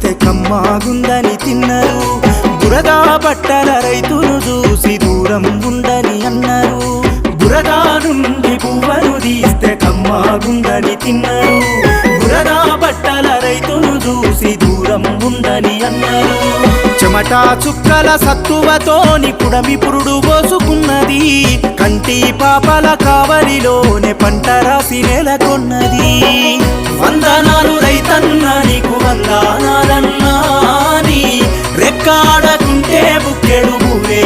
తింటే కమ్మాగుందని తిన్నారు. బురదా బట్టల రైతును చూసి దూరం ఉందని అన్నారు. బురదా నుండి పువ్వను తీస్తే కమ్మాగుందని తిన్నారు. బురదా బట్టల రైతును చూసి దూరం ఉందని అన్నారు. చెమటా చుక్కల సత్తువతోని పుడమి పురుడు పోసుకున్నది. కంటి పాపల కావలిలోనే పంట రాసి నెలకొన్నది. వందనాలు రైతన్న నీకు వందనాలన్నా కాడకుంటే బుక్కెడు భూమే